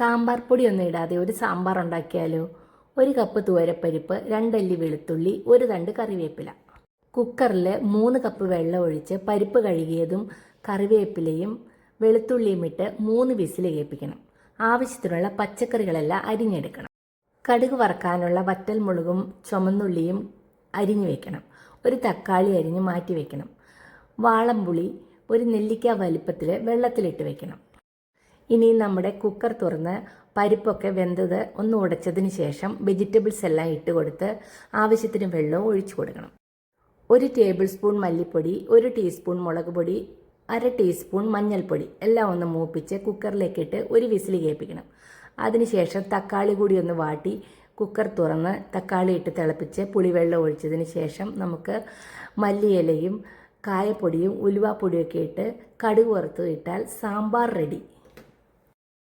സാമ്പാർ പൊടിയൊന്നും ഇടാതെ ഒരു സാമ്പാർ ഉണ്ടാക്കിയാലോ? ഒരു കപ്പ് തുവരപ്പരിപ്പ് രണ്ടല്ലി വെളുത്തുള്ളി ഒരു തണ്ട് കറിവേപ്പില. കുക്കറിൽ മൂന്ന് കപ്പ് വെള്ളം ഒഴിച്ച് പരിപ്പ് കഴുകിയതും കറിവേപ്പിലയും വെളുത്തുള്ളിയും ഇട്ട് മൂന്ന് വിസിൽ കേൾപ്പിക്കണം. ആവശ്യത്തിനുള്ള പച്ചക്കറികളെല്ലാം അരിഞ്ഞെടുക്കണം. കടുക് വറക്കാനുള്ള വറ്റൽമുളകും ചുമന്നുള്ളിയും അരിഞ്ഞു വെക്കണം. ഒരു തക്കാളി അരിഞ്ഞ് മാറ്റി വെക്കണം. വാളംപുളി ഒരു നെല്ലിക്ക വലിപ്പത്തിൽ വെള്ളത്തിലിട്ട് വെക്കണം. ഇനി നമ്മുടെ കുക്കർ തുറന്ന് പരിപ്പൊക്കെ വെന്തത് ഒന്ന് ഉടച്ചതിന് ശേഷം വെജിറ്റബിൾസ് എല്ലാം ഇട്ട് കൊടുത്ത് ആവശ്യത്തിന് വെള്ളവും ഒഴിച്ചു കൊടുക്കണം. ഒരു ടേബിൾ സ്പൂൺ മല്ലിപ്പൊടി ഒരു ടീസ്പൂൺ മുളക് പൊടി അര ടീസ്പൂൺ മഞ്ഞൾപ്പൊടി എല്ലാം ഒന്ന് മൂപ്പിച്ച് കുക്കറിലേക്ക് ഇട്ട് ഒരു വിസിൽ കേൾപ്പിക്കണം. അതിനുശേഷം തക്കാളി കൂടി ഒന്ന് വാട്ടി കുക്കർ തുറന്ന് തക്കാളി ഇട്ട് തിളപ്പിച്ച് പുളിവെള്ളം ഒഴിച്ചതിന് ശേഷം നമുക്ക് മല്ലിയിലയും കായപ്പൊടിയും ഉലുവാപ്പൊടിയൊക്കെ ഇട്ട് കടുക് വറുത്ത് ഇട്ടാൽ സാമ്പാർ റെഡി